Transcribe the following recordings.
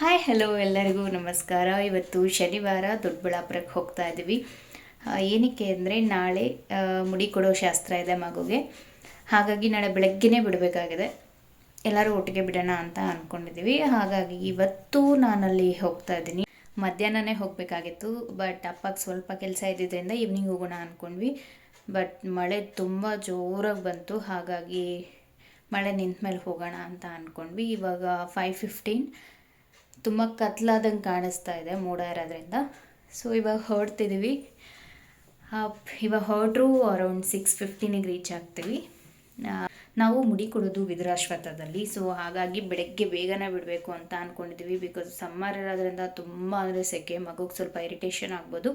Hi hello ಎಲ್ಲರಿಗೂ ನಮಸ್ಕಾರ. ಇವತ್ತು ಶನಿವಾರ ದೊಡ್ಡಬಳ್ಳಾಪುರಕ್ಕೆ ಹೋಗ್ತಾ ಇದ್ದೀವಿ. ಏನಕ್ಕೆ ಅಂದರೆ ನಾಳೆ ಮುಡಿ ಕೊಡೋ ಶಾಸ್ತ್ರ ಇದೆ ಮಗುಗೆ. ಹಾಗಾಗಿ ನಾಳೆ ಬೆಳಗ್ಗೆನೇ ಬಿಡಬೇಕಾಗಿದೆ. ಎಲ್ಲರೂ ಒಟ್ಟಿಗೆ ಬಿಡೋಣ ಅಂತ ಅಂದ್ಕೊಂಡಿದ್ದೀವಿ ಹಾಗಾಗಿ ಇವತ್ತು ನಾನಲ್ಲಿ ಹೋಗ್ತಾ ಇದ್ದೀನಿ. ಮಧ್ಯಾಹ್ನನೇ ಹೋಗಬೇಕಾಗಿತ್ತು, ಬಟ್ ಅಪ್ಪಗೆ ಸ್ವಲ್ಪ ಕೆಲಸ ಇದ್ದಿದ್ದರಿಂದ ಈವ್ನಿಂಗ್ ಹೋಗೋಣ ಅಂದ್ಕೊಂಡ್ವಿ ಬಟ್ ಮಳೆ ತುಂಬ ಜೋರಾಗಿ ಬಂತು. ಹಾಗಾಗಿ ಮಳೆ ನಿಂತ ಮೇಲೆ ಹೋಗೋಣ ಅಂತ ಅಂದ್ಕೊಂಡ್ವಿ ಇವಾಗ ಫೈವ್ ಫಿಫ್ಟೀನ್ ತುಂಬ ಕತ್ಲಾದಂಗೆ ಕಾಣಿಸ್ತಾ ಇದೆ ಮೋಡ ಇರೋದ್ರಿಂದ. ಸೊ ಇವಾಗ ಹೊರಡ್ತಿದ್ದೀವಿ ಇವಾಗ ಹೊರಟ್ರು ಅರೌಂಡ್ ಸಿಕ್ಸ್ ಫಿಫ್ಟೀನಿಗೆ ರೀಚ್ ಆಗ್ತೀವಿ. ನಾವು ಮುಡಿ ಕೊಡೋದು ವಿದುರಾಶ್ವತ್ಥದಲ್ಲಿ. ಸೊ ಹಾಗಾಗಿ ಬೆಳಗ್ಗೆ ಬೇಗನೆ ಬಿಡಬೇಕು ಅಂತ ಅಂದ್ಕೊಂಡಿದ್ದೀವಿ ಬಿಕಾಸ್ ಸಮ್ಮರ್ ಇರೋದ್ರಿಂದ ತುಂಬ ಅಂದರೆ ಸೆಕೆ, ಮಗುಗೆ ಸ್ವಲ್ಪ ಇರಿಟೇಷನ್ ಆಗ್ಬೋದು.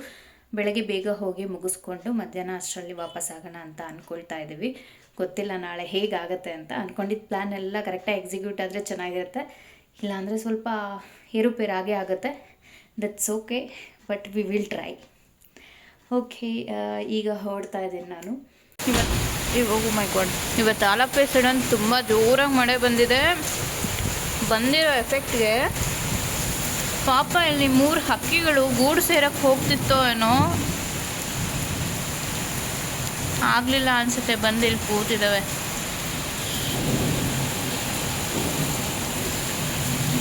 ಬೆಳಗ್ಗೆ ಬೇಗ ಹೋಗಿ ಮುಗಿಸ್ಕೊಂಡು ಮಧ್ಯಾಹ್ನ ಅಷ್ಟರಲ್ಲಿ ವಾಪಸ್ ಆಗೋಣ ಅಂತ ಅಂದ್ಕೊಳ್ತಾ ಇದ್ದೀವಿ ಗೊತ್ತಿಲ್ಲ ನಾಳೆ ಹೇಗಾಗತ್ತೆ ಅಂತ ಅಂದ್ಕೊಂಡಿದ್ದ ಪ್ಲ್ಯಾನ್ ಎಲ್ಲ ಕರೆಕ್ಟಾಗಿ ಎಕ್ಸಿಕ್ಯೂಟ್ ಆದರೆ ಚೆನ್ನಾಗಿರುತ್ತೆ. ಇಲ್ಲಾಂದರೆ ಸ್ವಲ್ಪ ಏರುಪೇರು ಆಗೇ ಆಗುತ್ತೆ that's okay but we will try okay ಈಗ ಹೊರಡ್ತಾ ಇದ್ದೀನಿ ನಾನು. ಇವತ್ತು ಮೈ ಗಾಡ್ ಇವತ್ತು ಆಲಪ್ಪೆ ಸಡನ್ ತುಂಬ ಜೋರಾಗಿ ಮಳೆ ಬಂದಿದೆ. ಬಂದಿರೋ ಎಫೆಕ್ಟ್ಗೆ ಪಾಪ ಇಲ್ಲಿ ಮೂರು ಹಕ್ಕಿಗಳು ಗೂಡು ಸೇರಕ್ಕೆ ಹೋಗ್ತಿತ್ತೋ ಏನೋ. ಆಗಲಿಲ್ಲ ಅನಿಸುತ್ತೆ, ಬಂದು ಇಲ್ಲಿ ಕೂತಿದ್ದಾವೆ.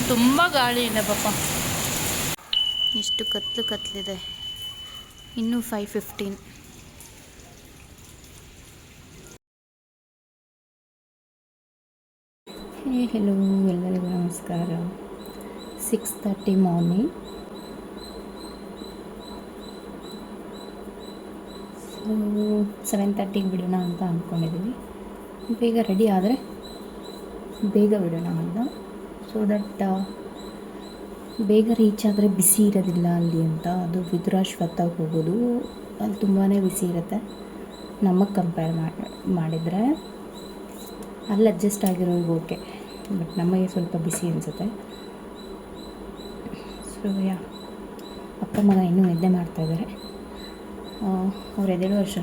ತುಂಬ ಗಾಳಿ ಇದೆ ಪಾಪ. ಇಷ್ಟು ಕತ್ಲು ಕತ್ಲಿದೆ. ಇನ್ನೂ ಫೈವ್ ಫಿಫ್ಟೀನ್ ಹೇ ಹೆಲೋ ಎಲ್ಲರಿಗೂ ನಮಸ್ಕಾರ. Six thirty morning so seven ತರ್ಟಿಗೆ ಬಿಡೋಣ ಅಂತ ಅಂದ್ಕೊಂಡಿದ್ದೀವಿ ಬೇಗ ರೆಡಿ ಆದರೆ ಬೇಗ ಬಿಡೋಣ ಅಂತ. ಸೊ ದಟ್ ಬೇಗ ರೀಚ್ ಆದರೆ ಬಿಸಿ ಇರೋದಿಲ್ಲ ಅಲ್ಲಿ ಅಂತ. ಅದು ವಿದುರಾಶ್ವತ್ಥಗೆ ಹೋಗೋದು. ಅಲ್ಲಿ ತುಂಬಾ ಬಿಸಿ ಇರುತ್ತೆ. ನಮಗೆ ಕಂಪೇರ್ ಮಾಡಿದರೆ ಅಲ್ಲಿ ಅಡ್ಜಸ್ಟ್ ಆಗಿರೋದು ಓಕೆ ಬಟ್ ನಮಗೆ ಸ್ವಲ್ಪ ಬಿಸಿ ಅನಿಸುತ್ತೆ. ಸೊ ಯಾ ಅಪ್ಪ ಮಗ ಇನ್ನೂ ನಿದ್ದೆ ಮಾಡ್ತಾಯಿದ್ದಾರೆ ಅವ್ರು ಎದ್ದೇಳೋ ವರ್ಷ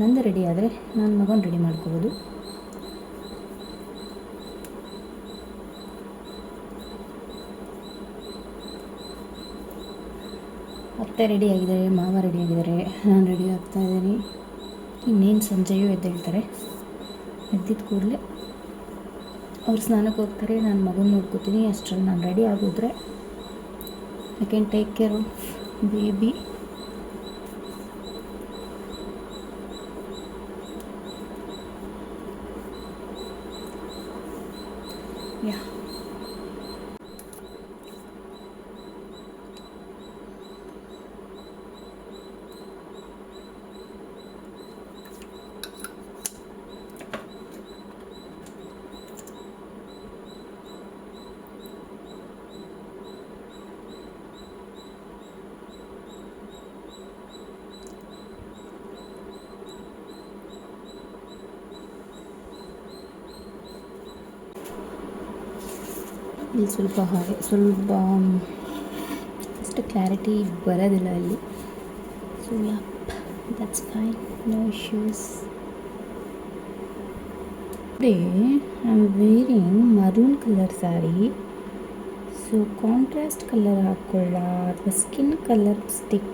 ನಂದು ರೆಡಿ ಆದರೆ ನನ್ನ ಮಗನ ರೆಡಿ ಮಾಡ್ಕೋಬೋದು. ಅತ್ತೆ ರೆಡಿ ಆಗಿದ್ದಾರೆ, ಮಾವ ರೆಡಿ ಆಗಿದ್ದಾರೆ, ನಾನು ರೆಡಿ ಆಗ್ತಾ ಇದ್ದೀನಿ. ಇನ್ನೇನು ಸಂಜೆಯೂ ಎದ್ದೇಳ್ತಾರೆ. ಎದ್ದಿದ್ದ ಕೂಡಲೇ ಅವ್ರು ಸ್ನಾನಕ್ಕೆ ಹೋಗ್ತಾರೆ, ನಾನು ಮಗನ ನೋಡ್ಕೋತೀನಿ, ಅಷ್ಟರಲ್ಲಿ ನಾನು ready ಆಗೋದ್ರೆ I can take care of baby yeah ಇಲ್ಲಿ ಸ್ವಲ್ಪ ಹಾಗೆ ಸ್ವಲ್ಪ ಅಷ್ಟು ಕ್ಲಾರಿಟಿ ಬರೋದಿಲ್ಲ ಅಲ್ಲಿ. So yeah that's fine no issues today I am wearing maroon colour sari so contrast colour ಹಾಕ್ಕೊಳ್ಳ ಅಥವಾ ಸ್ಕಿನ್ ಕಲರ್ ಸ್ಟಿಕ್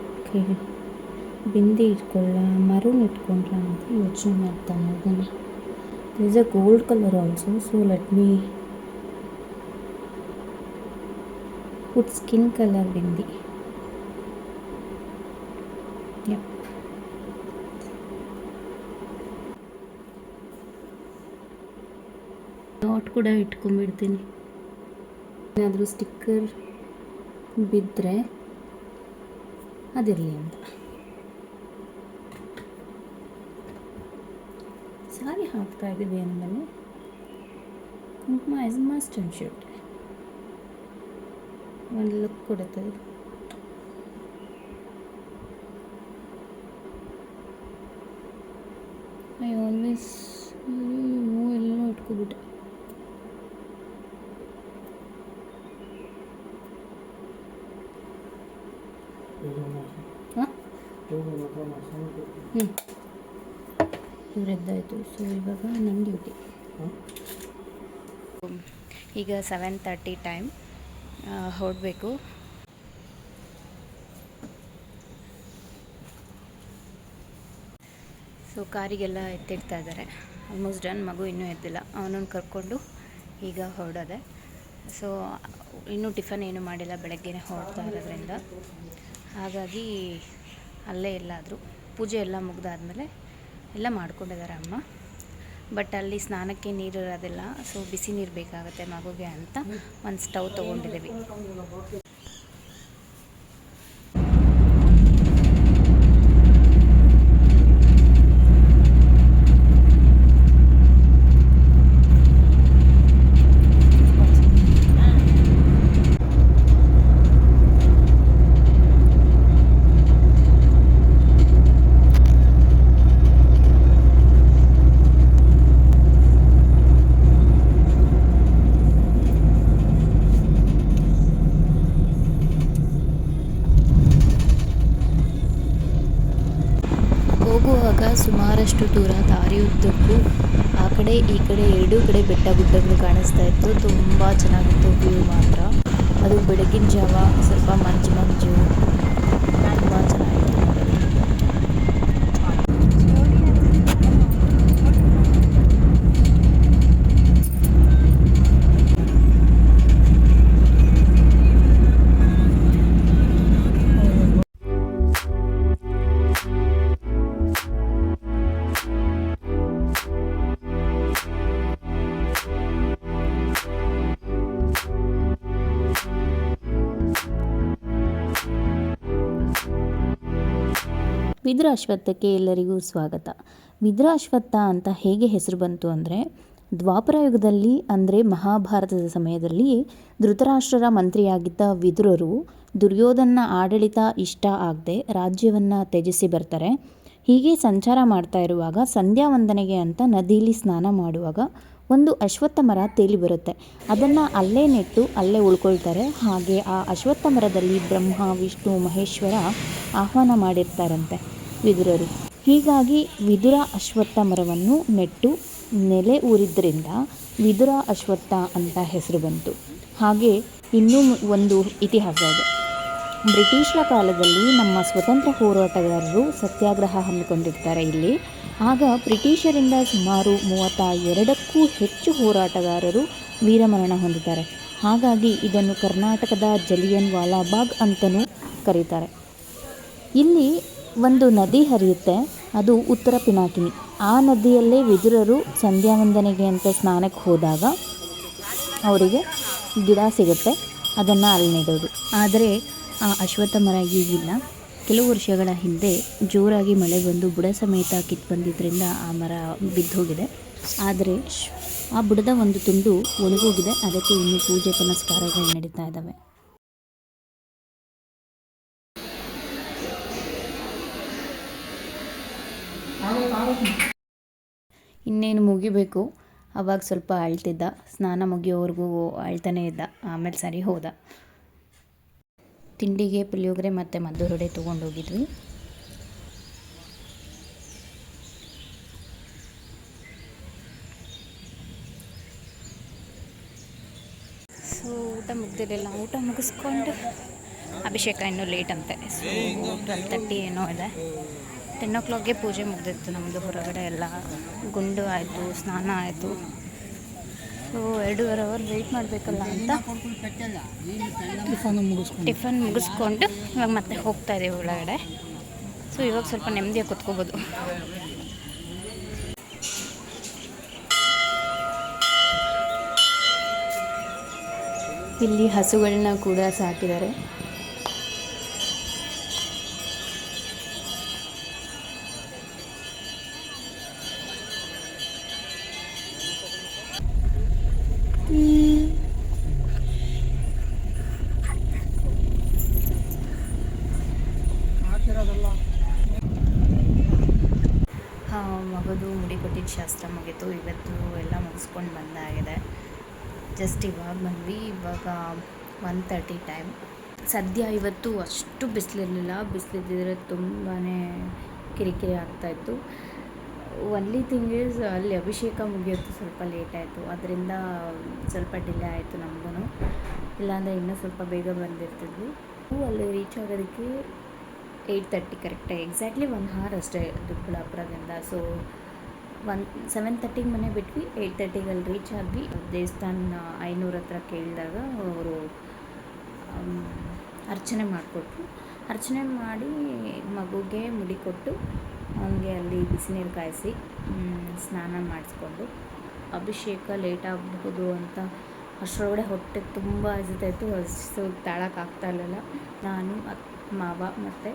ಬಿಂದಿ ಇಟ್ಕೊಳ್ಳ ಮರೂನ್ ಇಟ್ಕೊಂಡ್ರ ಅಂತ ಯೋಚನೆ ಮಾಡ್ತಾನೆ ಅದನ್ನು is a gold colour also so let me put skin color bindi yep dot ಕೂಡ ಇಟ್ಕೊಂಡ್ಬಿಡ್ತೀನಿ ಏನಾದರೂ ಸ್ಟಿಕ್ಕರ್ ಬಿದ್ದರೆ ಅದಿರಲಿ ಅಂತ ಸಾರಿ ಹಾಕ್ತಾ ಇದ್ದೀವಿ ಅಂದಮೇಲೆ ಕುಂಕುಮ ಇಸ್ ಮಸ್ಟ್ ಅಂಡ್ ಶೂಟ್ ಒಂದು ಲುಕ್ ಕೊಡುತ್ತದೆ. ಐ ಆಲ್ವೇಸ್ ಹೂ ಎಲ್ಲ ಇಟ್ಕೊಬಿಟ್ಟೆ ಹಾಂ? ಹ್ಞೂ ಇವರದ್ದಾಯಿತು. ಸೊ ಇವಾಗ ನನ್ನ ಡ್ಯೂಟಿ. ಈಗ ಸೆವೆನ್ ತರ್ಟಿ ಟೈಮ್ ಹೊರಡಬೇಕು ಸೊ ಕಾರಿಗೆಲ್ಲ ಎತ್ತಿಡ್ತಾ ಇದ್ದಾರೆ ಆಲ್ಮೋಸ್ಟ್ ಡನ್ ಮಗು ಇನ್ನೂ ಎದ್ದಿಲ್ಲ. ಅವನನ್ನು ಕರ್ಕೊಂಡು ಈಗ ಹೊರಡೋದೆ. ಸೊ ಇನ್ನೂ ಟಿಫನ್ ಏನು ಮಾಡಿಲ್ಲ. ಬೆಳಗ್ಗೆನೇ ಹೊರಡ್ತಾ ಇರೋದ್ರಿಂದ. ಹಾಗಾಗಿ ಅಲ್ಲೇ ಎಲ್ಲಾದರೂ ಪೂಜೆ ಎಲ್ಲ ಮುಗ್ದಾದಮೇಲೆ ಎಲ್ಲ ಮಾಡ್ಕೊಂಡಿದ್ದಾರೆ ಅಮ್ಮ. ಬಟ್ ಅಲ್ಲಿ ಸ್ನಾನಕ್ಕೆ ನೀರು ಇರೋದಿಲ್ಲ ಸೊ ಬಿಸಿ ನೀರು ಬೇಕಾಗುತ್ತೆ ಮಗುಗೆ ಅಂತ ಒಂದು ಸ್ಟವ್ ತೊಗೊಂಡಿದ್ದೀವಿ. ಹೋಗುವಾಗ ಸುಮಾರಷ್ಟು ದೂರ ದಾರಿಯುದ್ದಕ್ಕೂ ಆ ಕಡೆ ಈ ಕಡೆ ಎರಡೂ ಕಡೆ ಬೆಟ್ಟ ಗುಡ್ಡಗಳು ಕಾಣಿಸ್ತಾ ಇತ್ತು. ತುಂಬ ಚೆನ್ನಾಗಿತ್ತು ವ್ಯೂ ಮಾತ್ರ. ಅದು ಬೆಳಗಿನ ಜಾವ ಸ್ವಲ್ಪ ಮಂಜು ಮಂಜು. ವಿದ್ರಾಶ್ವತ್ಥಕ್ಕೆ ಎಲ್ಲರಿಗೂ ಸ್ವಾಗತ. ವಿದ್ರಾಶ್ವತ್ಥ ಅಂತ ಹೇಗೆ ಹೆಸರು ಬಂತು ಅಂದರೆ ದ್ವಾಪರ ಯುಗದಲ್ಲಿ ಅಂದರೆ ಮಹಾಭಾರತದ ಸಮಯದಲ್ಲಿ ಧೃತರಾಷ್ಟ್ರರ ಮಂತ್ರಿಯಾಗಿದ್ದ ವಿದುರರು ದುರ್ಯೋಧನ ಆಡಳಿತ ಇಷ್ಟ ಆಗದೆ ರಾಜ್ಯವನ್ನು ತ್ಯಜಿಸಿ ಬರ್ತಾರೆ. ಹೀಗೆ ಸಂಚಾರ ಮಾಡ್ತಾ ಇರುವಾಗ ಸಂಧ್ಯಾ ವಂದನೆಗೆ ಅಂತ ನದಿಯಲ್ಲಿ ಸ್ನಾನ ಮಾಡುವಾಗ ಒಂದು ಅಶ್ವತ್ಥ ಮರ ತೇಲಿ ಬರುತ್ತೆ. ಅದನ್ನು ಅಲ್ಲೇ ನೆಟ್ಟು ಅಲ್ಲೇ ಉಳ್ಕೊಳ್ತಾರೆ. ಹಾಗೆ ಆ ಅಶ್ವತ್ಥ ಮರದಲ್ಲಿ ಬ್ರಹ್ಮ, ವಿಷ್ಣು, ಮಹೇಶ್ವರ ಆಹ್ವಾನ ಮಾಡಿರ್ತಾರಂತೆ. ವಿದುರರು. ಹೀಗಾಗಿ ವಿದುರ ಅಶ್ವತ್ಥ ಮರವನ್ನು ನೆಟ್ಟು ನೆಲೆ ಊರಿದ್ದರಿಂದ ವಿದುರ ಅಶ್ವತ್ಥ ಅಂತ ಹೆಸರು ಬಂತು. ಹಾಗೆ ಇನ್ನೂ ಒಂದು ಇತಿಹಾಸ ಇದೆ. ಬ್ರಿಟಿಷರ ಕಾಲದಲ್ಲಿ ನಮ್ಮ ಸ್ವತಂತ್ರ ಹೋರಾಟಗಾರರು ಸತ್ಯಾಗ್ರಹ ಹಮ್ಮಿಕೊಂಡಿರ್ತಾರೆ ಇಲ್ಲಿ. ಆಗ ಬ್ರಿಟಿಷರಿಂದ ಸುಮಾರು ಮೂವತ್ತ ಎರಡಕ್ಕೂ ಹೆಚ್ಚು ಹೋರಾಟಗಾರರು ವೀರಮರಣ ಹೊಂದಿದ್ದಾರೆ. ಹಾಗಾಗಿ ಇದನ್ನು ಕರ್ನಾಟಕದ ಜಲಿಯನ್ ವಾಲಾಬಾಗ್ ಅಂತಲೂ ಕರೀತಾರೆ. ಇಲ್ಲಿ ಒಂದು ನದಿ ಹರಿಯುತ್ತೆ, ಅದು ಉತ್ತರ ಪಿನಾಕಿನಿ ಆ ನದಿಯಲ್ಲೇ ವಿದುರರು ಸಂಧ್ಯಾವಂದನೆಗೆ ಅಂತ ಸ್ನಾನಕ್ಕೆ ಹೋದಾಗ ಅವರಿಗೆ ಗಿಡ ಸಿಗುತ್ತೆ, ಅದನ್ನು ಅಲ್ಲಿ ನೆಡೋದು. ಆದರೆ ಆ ಅಶ್ವತ್ಥ ಮರ ಈಗಿಲ್ಲ ಕೆಲವು ವರ್ಷಗಳ ಹಿಂದೆ ಜೋರಾಗಿ ಮಳೆ ಬಂದು ಬುಡ ಸಮೇತ ಕಿತ್ತು ಬಂದಿದ್ದರಿಂದ ಆ ಮರ ಬಿದ್ದೋಗಿದೆ. ಆದರೆ ಆ ಬುಡದ ಒಂದು ತುಂಡು ಒಣಗೋಗಿದೆ, ಅದಕ್ಕೆ ಇನ್ನು ಪೂಜೆ ಪುನಸ್ಕಾರಗಳು ನಡೀತಾ ಇದ್ದಾವೆ. ಇನ್ನೇನು ಮುಗಿಬೇಕು. ಅವಾಗ ಸ್ವಲ್ಪ ಅಳ್ತಿದ್ದ. ಸ್ನಾನ ಮುಗಿಯೋವರೆಗೂ ಅಳ್ತಾನೆ ಇದ್ದ. ಆಮೇಲೆ ಸರಿ ಹೋದ. ತಿಂಡಿಗೆ ಪುಳಿಯೋಗರೆ ಮತ್ತು ಹೊಡೆ ತೊಗೊಂಡೋಗಿದ್ವಿ. ಸೊ ಊಟ ಮುಗ್ದಿರಲಿಲ್ಲ. ಊಟ ಮುಗಿಸ್ಕೊಂಡು ಅಭಿಷೇಕ ಇನ್ನೂ ಲೇಟ್ ಅಂತೆ. ಸೊ ಟ್ವೆಲ್ ತರ್ಟಿ ಏನೋ ಇದೆ. ಟೆನ್ ಓ ಕ್ಲಾಕ್ಗೆ ಪೂಜೆ ಮುಗ್ದಿತ್ತು ನಮ್ಮದು ಹೊರಗಡೆ ಎಲ್ಲ. ಗುಂಡು ಆಯಿತು ಸ್ನಾನ ಆಯಿತು. ಸೊ ಎರಡೂವರೆ ಅವರ್ ವೆಯ್ಟ್ ಮಾಡಬೇಕಲ್ಲ ಅಂತ ಟಿಫನ್ ಮುಗಿಸ್ಕೊಂಡು. ಇವಾಗ ಮತ್ತೆ ಹೋಗ್ತಾ ಇದ್ದೀವಿ ಒಳಗಡೆ. ಸೊ ಇವಾಗ ಸ್ವಲ್ಪ ನೆಮ್ಮದಿಯಾಗಿ ಕುತ್ಕೋಬೋದು. ಇಲ್ಲಿ ಹಸುಗಳನ್ನ ಕೂಡ ಸಾಕಿದ್ದಾರೆ. ಮಗದು ಮುಡಿ ಕೊಟ್ಟಿದ್ದ ಶಾಸ್ತ್ರ ಮುಗೀತು. ಇವತ್ತು ಎಲ್ಲ ಮುಗಿಸ್ಕೊಂಡು ಬಂದಾಗಿದೆ. ಜಸ್ಟ್ ಇವಾಗ ಬಂದ್ವಿ. ಇವಾಗ ಒನ್ ತರ್ಟಿ ಟೈಮ್ ಸದ್ಯ ಇವತ್ತು ಅಷ್ಟು ಬಿಸಿಲಿರಲಿಲ್ಲ. ಬಿಸಿಲಿದ್ದರೆ ತುಂಬಾ ಕಿರಿಕಿರಿ ಆಗ್ತಾಯಿತ್ತು ಒನ್ಲಿ ಥಿಂಗ್ ಈಸ್ ಅಲ್ಲಿ ಅಭಿಷೇಕ ಮುಗಿಯೋದು ಸ್ವಲ್ಪ ಲೇಟ್ ಆಯಿತು. ಅದರಿಂದ ಸ್ವಲ್ಪ ಡಿಲೇ ಆಯಿತು ನಮಗೂ ಇಲ್ಲಾಂದರೆ ಇನ್ನೂ ಸ್ವಲ್ಪ ಬೇಗ ಬಂದಿರ್ತಿದ್ವಿ. ಅಲ್ಲಿ ರೀಚ್ ಆಗೋದಕ್ಕೆ ಏಯ್ಟ್ ತರ್ಟಿ ಕರೆಕ್ಟಾಗಿ ಎಕ್ಸಾಕ್ಟ್ಲಿ ಒನ್ ಹಾರ್ ಅಷ್ಟೇ ದೊಡ್ಡಬಳ್ಳಾಪುರದಿಂದ ಸೊ ಒನ್ ಸೆವೆನ್ ತರ್ಟಿಗೆ ಮನೆ ಬಿಟ್ವಿ. ಏಯ್ಟ್ ತರ್ಟಿಗೆ ಅಲ್ಲಿ ರೀಚ್ ಆಗಿ ದೇವಸ್ಥಾನ ಐನೂರ ಹತ್ರ ಕೇಳಿದಾಗ ಅವರು ಅರ್ಚನೆ ಮಾಡಿಕೊಟ್ರು. ಅರ್ಚನೆ ಮಾಡಿ ಮಗುಗೆ ಮುಡಿ ಕೊಟ್ಟು ಅವನಿಗೆ ಅಲ್ಲಿ ಬಿಸಿನೀರು ಕಾಯಿಸಿ ಸ್ನಾನ ಮಾಡಿಸ್ಕೊಂಡು ಅಭಿಷೇಕ ಲೇಟ್ ಆಗಬಹುದು ಅಂತ ಅಷ್ಟರೊಳಗಡೆ ಹೊಟ್ಟೆ ತುಂಬ ಹಸಿತಾಯಿತ್ತು ಹಸು ತಾಳಕ್ಕಾಗ್ತಾ ಇರಲಿಲ್ಲ. ನಾನು ಮಾವ ಮತ್ತು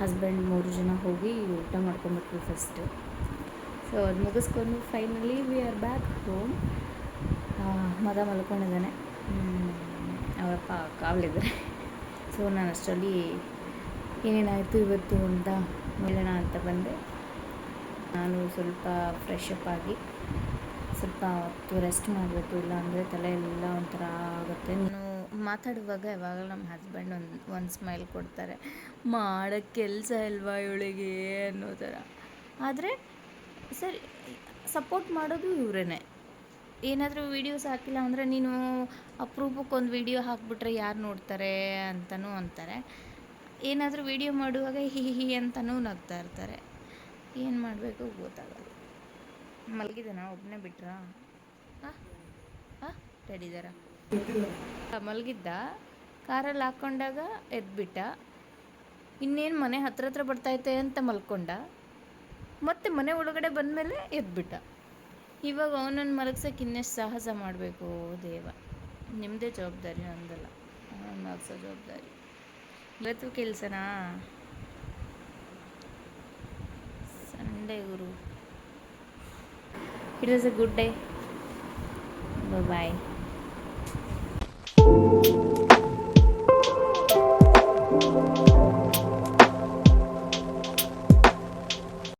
ಹಸ್ಬೆಂಡ್ ಮೂರು ಜನ ಹೋಗಿ ಊಟ ಮಾಡ್ಕೊಂಬಿಟ್ವಿ ಫಸ್ಟು ಸೊ ಅದು ಮುಗಿಸ್ಕೊಂಡು finally we are back home ಮಗ ಮಲ್ಕೊಂಡಿದ್ದಾನೆ. ಅವರ ಅವರಪ್ಪ ಕಾವಲಿದ್ದಾರೆ. ಸೊ ನಾನು ಅಷ್ಟರಲ್ಲಿ ಏನೇನಾಯಿತು ಇವತ್ತು ಅಂತ ನೋಡೋಣ ಅಂತ ಬಂದೆ. ನಾನು ಸ್ವಲ್ಪ ಫ್ರೆಶ್ ಅಪ್ ಆಗಿ ಸ್ವಲ್ಪ ಹೊತ್ತು ರೆಸ್ಟ್ ಮಾಡಬೇಕು, ಇಲ್ಲಾಂದರೆ ತಲೆ ಎಲ್ಲ ಒಂಥರ ಆಗುತ್ತೆ. ನಾನು ಮಾತಾಡುವಾಗ ಯಾವಾಗ ನಮ್ಮ ಹಸ್ಬೆಂಡ್ ಒಂದು ಒಂದು ಸ್ಮೈಲ್ ಕೊಡ್ತಾರೆ. ಮಾಡೋಕ್ಕೆ ಕೆಲಸ ಇಲ್ವಾ ಇವಳಿಗೆ? ಅನ್ನೋ ಥರ. ಆದರೆ ಸರಿ ಸಪೋರ್ಟ್ ಮಾಡೋದು ಇವರೇ ಏನಾದರೂ ವೀಡಿಯೋಸ್ ಹಾಕಿಲ್ಲ ಅಂದರೆ ನೀನು ಅಪ್ರೂಪಕ್ಕೆ ಒಂದು ವೀಡಿಯೋ ಹಾಕ್ಬಿಟ್ರೆ ಯಾರು ನೋಡ್ತಾರೆ ಅಂತಲೂ ಅಂತಾರೆ. ಏನಾದರೂ ವೀಡಿಯೋ ಮಾಡುವಾಗ ಹಿ ಹಿ ಅಂತನೂ ನಗ್ತಾ ಇರ್ತಾರೆ. ಏನು ಮಾಡಬೇಕು ಗೊತ್ತಾಗಲ್ಲ. ಮಲಗಿದಾನ? ಒಬ್ಬನೇ ಬಿಟ್ರಾ? ಹಾಂ? ಹಾಂ? ರೆಡಿದಾರ ಮಲಗಿದ್ದ. ಕಾರಲ್ಲಿ ಹಾಕ್ಕೊಂಡಾಗ ಎದ್ಬಿಟ್ಟ. ಇನ್ನೇನು ಮನೆ ಹತ್ರ ಹತ್ರ ಬರ್ತಾಯಿತ್ತೆ ಅಂತ ಮಲ್ಕೊಂಡ. ಮತ್ತೆ ಮನೆ ಒಳಗಡೆ ಬಂದಮೇಲೆ ಎದ್ಬಿಟ್ಟ. ಇವಾಗ ಅವನನ್ನು ಮಲಗ್ಸೋಕೆ ಇನ್ನೆಷ್ಟು ಸಾಹಸ ಮಾಡಬೇಕು ದೇವ. ನಿಮ್ಮದೇ ಜವಾಬ್ದಾರಿ ನಂದಲ್ಲ. ಅವನನ್ನು ಮಲಗ್ಸೋ ಜವಾಬ್ದಾರಿ. ಇವತ್ತು ಕೆಲಸನಾ? Sunday Guru. It was a good day bye